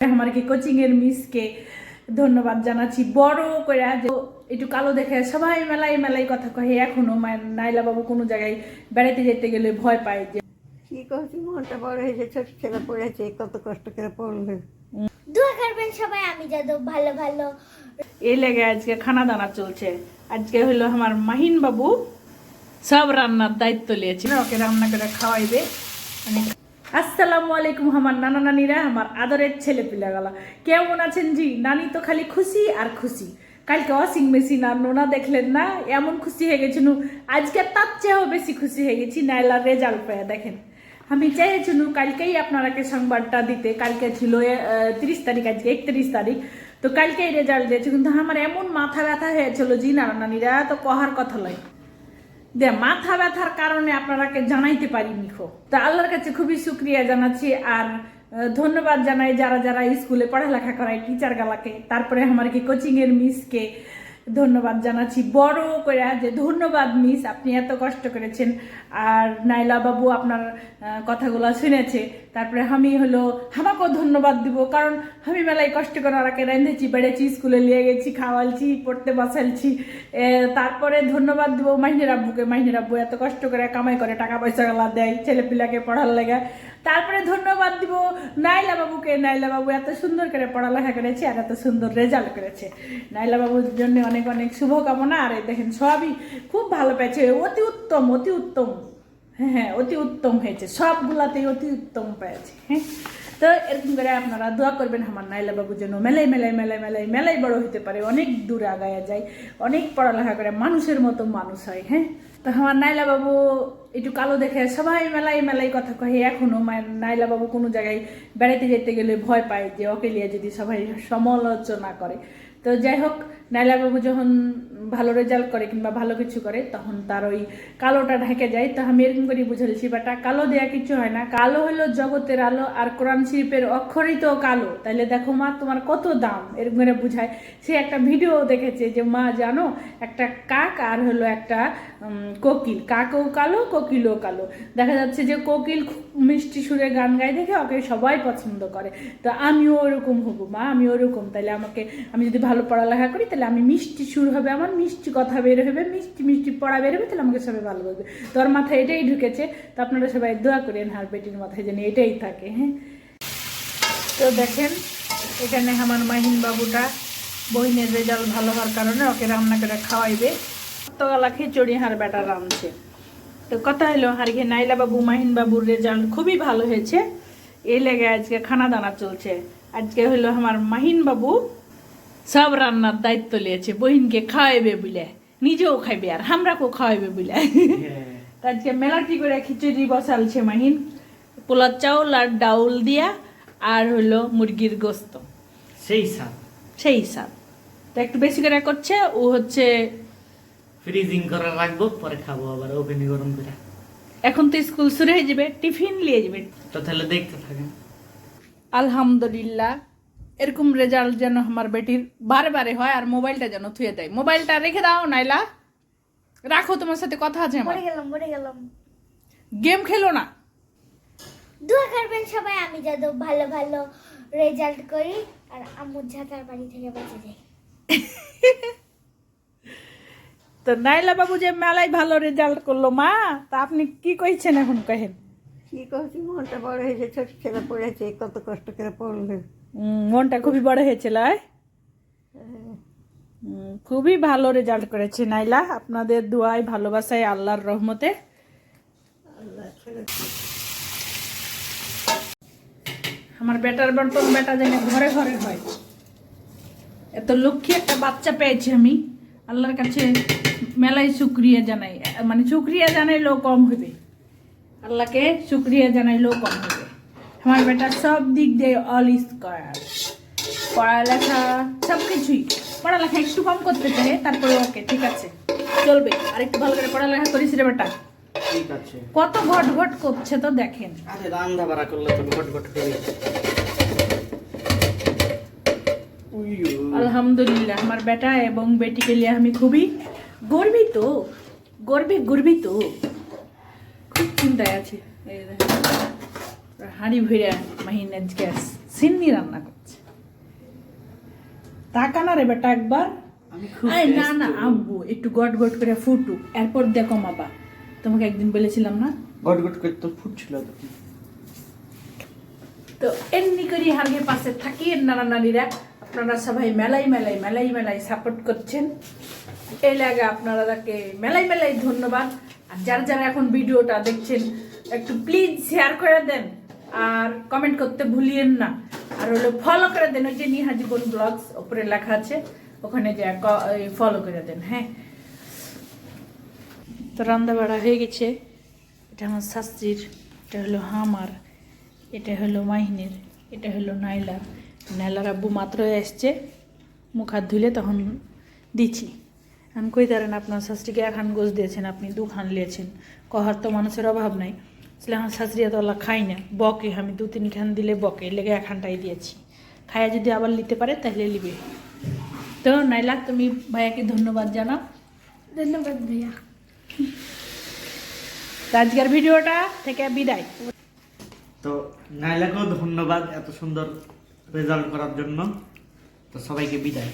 আমাকে কোচিং এর মিসকে ধন্যবাদ জানাচ্ছি। বড় করে যে একটু কালো দেখে সবাই মেলাই মেলাই কথা কহে এখনও নাইলা বাবু কোনো জায়গায় বেড়াতে যেতে গেলে ভয় পায় যে কি করছি? মনটা বড় হয়েছে ছোট ছেলে পড়েছে কত কষ্ট করে পড়বে। দোয়া করবেন সবাই আমি যাদব ভালো ভালো। এই লেগে আজকে খানা দানা চলছে। আজকে হলো আমার মাহিন বাবু সব রান্নার দায়িত্ব নিয়েছে। ওকে রান্না করে খাওয়াইবে। মানে আসসালামু আলাইকুম, আমার নানা নানিরা, আমার আদরের ছেলে পিলাগালা। কেমন আছেন জি? নানি তো খালি খুশি আর খুশি। কালকে ওয়াশিং মেশিন আর নোনা দেখলেন না? এমন খুশি হয়ে গেছিল আজকে তার চেয়েও বেশি খুশি হয়ে গেছি নাইলার রেজাল্ট পেয়ে দেখেন। আমি চাইছিলাম কালকেই আপনারাকে সংবাদটা দিতে। কালকে ছিল তিরিশ তারিখ, আজকে একত্রিশ তারিখ। তো কালকেই রেজাল্ট দিয়েছে। কিন্তু আমার এমন মাথা ব্যথা হয়েছিল জি, নানা নানিরা, তো কহার কথা লয়। দে মাথা ব্যথার কারণে আপনারাকে জানাইতে পারিনি খো তা আল্লাহর কাছে খুবই সুক্রিয়া জানাচ্ছি আর ধন্যবাদ জানাই যারা যারা স্কুলে পড়ালেখা করায় টিচার গালাকে। তারপরে আমার কি কোচিংয়ের মিসকে ধন্যবাদ জানাচ্ছি। বড় করে যে ধন্যবাদ মিস, আপনি এত কষ্ট করেছেন। আর নাইলা বাবু আপনার কথাগুলো শুনেছে। তারপরে আমি হলো, আমাকেও ধন্যবাদ দিব, কারণ আমি মেলায় কষ্ট করে ওরাকে রেঁধেছি, বেড়েছি, স্কুলে নিয়ে গেছি, খাওয়ালছি, পড়তে বসালছি। তারপরে ধন্যবাদ দিব মাহিনের আব্বুকে। মাহিনের আব্বু এত কষ্ট করে কামাই করে টাকা পয়সা গুলা দেয় ছেলে পিলাকে পড়ার লেগে। তারপরে ধন্যবাদ দিব নাইলা বাবুকে। নাইলা বাবু এত সুন্দর করে পড়ালেখা করেছে আর এত সুন্দর রেজাল্ট করেছে। নাইলা বাবুর জন্য অনেক অনেক অনেক শুভকামনা। আর দেখেন সবই খুব ভালো পেয়েছে। অতি উত্তম অতি উত্তম। হ্যাঁ হ্যাঁ অতি উত্তম হয়েছে। সবগুলাতেই অতি উত্তম পেয়েছে। হ্যাঁ তো এরকম করে আপনারা দোয়া করবেন আমার নাইলা বাবু যেন মেলাই মেলাই মেলাই মেলাই মেলাই বড় হতে পারে, অনেক দূরে আগায়া যায়, অনেক পড়ালেখা করে, মানুষের মতো মানুষ হয়। হ্যাঁ তো আমার নাইলা বাবু একটু কালো দেখে সবাই মেলাই মেলাই কথা কহে। এখনও নাইলা বাবু কোনো জায়গায় বেড়াতে যেতে গেলে ভয় পায় যে ওকে নিয়ে যদি সবাই সমালোচনা করে। তো যাই হোক নাইলা বাবু যখন ভালো রেজাল্ট করে কিংবা ভালো কিছু করে, তখন তার ওই কালোটা ঢেকে যায়। তো আমি এরকম করে বুঝেছি বাটা, কালো দেয়া কিছু হয় না। কালো হলো জগতের আলো আর কোরআন শরীফের অক্ষরই তো কালো। তাইলে দেখো মা, তোমার কত দাম? এরকম করে বুঝায়। সে একটা ভিডিও দেখেছে যে, মা, জানো, একটা কাক আর হলো একটা কোকিল। কাকও কালো, কোকিলও কালো। দেখা যাচ্ছে যে কোকিল খুব মিষ্টি সুরে গান গায় দেখে ওকে সবাই পছন্দ করে। তো আমিও ওরকম হব, মা আমি ওরকম। তাহলে আমাকে, আমি যদি ভালো পড়ালেখা করি তাহলে আমি মিষ্টি সুর হবে, আমার মিষ্টি কথা বের হবে, মিষ্টি মিষ্টি পড়া বের হবে, তাহলে আমাকে সবাই ভালো বলবে। তোর মাথায় এটাই ঢুকেছে, তো আপনারা সবাই দোয়া করেন হার বেটির মাথায় যেন এটাই থাকে হ্যাঁ? তো দেখেন, এখানে আমার মাহিন বাবুটা বহিনের রেজাল্ট ভালো হওয়ার কারণে ওকে রান্না করে খাওয়াইবে। তগলা খিচুড়ি হার বেটা রাঁধছে। তো কথা হলো হারকে নাইলা বাবু, মাহিন বাবুর রেজাল্ট খুবই ভালো হয়েছে। এই লেগে আজকে খানা দানা চলছে। আজকে হলো আমার মাহিন বাবু সব রান্নার দায়িত্ব নিয়েছে বহিনকে খাওয়াইবে বলে। নিজেও খাইবে আর আমরাকেও খাওয়াইবে বলে। আজকে মেলাটি করে খিচুড়ি বসালছে মাহিন? পোলার চাউল আর ডাউল দিয়া আর হলো মুরগির গোস্ত। সেই সাপ সেই হিসাব তো একটু বেশি করে করছে ও হচ্ছে ফ্রিজিং করে রাখব পরে খাব আবার ওভেনে গরম করে। এখন তো স্কুল শুরু হয়ে যাবে টিফিন নিয়ে যাবে। তো তাহলে দেখতে থাকেন। আলহামদুলিল্লাহ। এরকম রেজাল্ট যেন আমার বেটির বারে বারে হয় আর মোবাইলটা যেন থুয়ে দেয়। মোবাইলটা রেখে দাও নাইলা। রাখো তোমার সাথে কথা আছে আমার। গেলাম পড়ে গেলাম। গেম খেলো না। দোয়া করবেন সবাই আমি যাদব ভালো ভালো রেজাল্ট করি আর আম্মুর ঝাঁকার বাড়ি থেকে বেঁচে যাই তো নাইলা বাবু যে মেলায় ভালো রেজাল্ট করল মা তা আপনি কি কইছেন এখন কহেন? কি করছি মনটা বড় হয়েছে ছোট ছেলে পড়েছে কত কষ্ট করে উম, মনটা খুবই বড় হয়েছিল? খুবই ভালো রেজাল্ট করেছে, নাইলা। আপনাদের দোয়ায় ভালোবাসায়, আল্লাহর রহমতে। আমার বেটার বর্তন বেটা যেন ঘরে ঘরে হয়। এত লক্ষ্মী একটা বাচ্চা পেয়েছি আমি। আল্লাহর কাছে মেলায় শুক্রিয়া জানাই। মানে শুক্রিয়া জানাইলেও কম হবে। আল্লাহকে শুক্রিয়া জানাইলেও কম হবে। আমার বেটা সব দিক দিয়ে অল স্কয়ার পড়ালেখা সব কিছুই পড়ালেখা একটু কম করতে চাই তারপরে ওকে ঠিক আছে। চলবে। আর একটু ভালো করে পড়ালেখা করিস রে বেটা। ঠিক আছে। কত ঘট ঘট করছে তো দেখেন। আরে রান্না বাড়া করলে তো ঘট ঘট করে আলহামদুলিল্লাহ আমার বেটা এবং বেটিকে নিয়ে আমি খুবই গর্বিত। গর্বে গর্বিত। খুব চিন্তায় আছি। এই হাঁড়ি ভরে মাহিনের গ্যাস সিন্নি রান্না করছে। তাকা না রে বেটা একবার। না না আব্বু একটু গট গট করে ফুটু এরপর দেখো মাবা তোমাকে একদিন বলেছিলাম না? গট গট করে তো ফুটছিল তো। এমনি করে হারগের পাশে থাকি নানা নানিরা আপনারা সবাই মেলাই মেলাই মেলাই মেলাই সাপোর্ট করছেন। এই লাগে আপনারা তাকে মেলাই মেলাই ধন্যবাদ। আর যারা যারা এখন ভিডিওটা দেখছেন একটু প্লিজ শেয়ার করে দেন। আর কমেন্ট করতে ভুলিয়েন না। আর হলো ফলো করে দেন, ওই যে নিহা জীবন ব্লগস ওপরে লেখা আছে, ওখানে যে ফলো করে দেন হ্যাঁ। তো রান্না বাড়া হয়ে গেছে। এটা আমার শাস্ত্রীর, এটা হলো হামার, এটা হলো মাহিনের, এটা হলো নাইলার। নাইলার আব্বু মাত্র এসছে, মুখ হাত ধুলে তখন দিচ্ছি। আমি কই তারেন, আপনার শাস্ত্রীকে এক খান গোছ দিয়েছেন, আপনি দু খান লিয়েছেন কহার তো মানুষের অভাব নাই। আসলে আমার শাস্ত্রী এত আল্লাহ খাই না বকে আমি দু তিন খান দিলে বকে লেগে এক খানটাই দিয়েছি। খাইয়া যদি আবার নিতে পারে তাহলে নিবে। তো নাইলা তুমি ভাইয়াকে ধন্যবাদ জানাও। ধন্যবাদ ভাইয়া। আজকের ভিডিওটা থেকে বিদায়। তো নাইলাকেও ধন্যবাদ এত সুন্দর রেজাল্ট করার জন্য। তো সবাইকে বিদায়।